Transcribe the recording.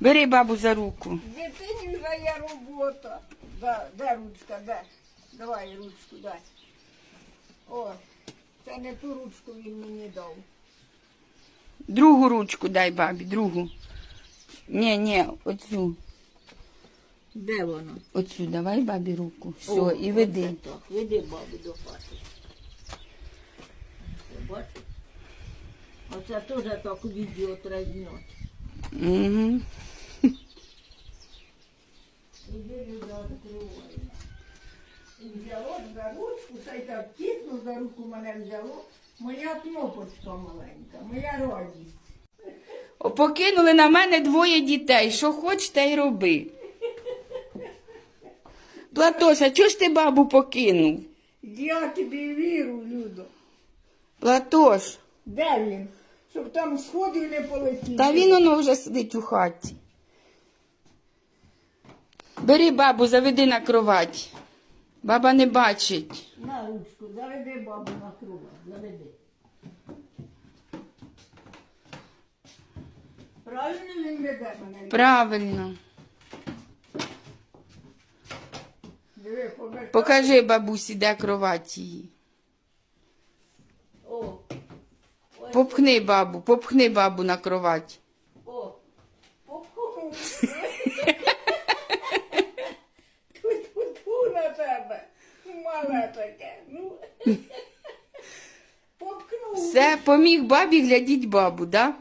Бери бабу за руку. Дитині є робота. Да, де ручка, де? Давай ручку дай. О, це не ту ручку він мені дав. Другу ручку дай бабі, другу. Ні, ні, оцю. Де воно? Оцю давай бабі руку. Все, О, і веди. оце так. Веди бабу до хати. Оце, Бачиш? Оце теж так відео треба зняти. Угу. Іди Люда, відкривай. І взяло за ручку, це й за руку мене взяло. Моя кнопочка маленька, моя радість. Покинули на мене двоє дітей. Що хоч, те й роби. Платоша, чого ж ти бабу покинув? Я тобі вірю, Людо. Платош, Де він? Щоб там сходив не полетів. та він воно вже сидить у хаті. Бери бабу, заведи на кровать. Баба не бачить. На ручку, заведи бабу на круг, заведи. Правильно він веде мене? Правильно. Диви, повертай. Покажи бабусі, де кровать її. О, Попхни бабу, попхни бабу на кровать. о, попхнув. Ту-ту-ту на тебе. Мале таке. Ну. Попкнув. Все, поміг бабі, глядіть бабу, да?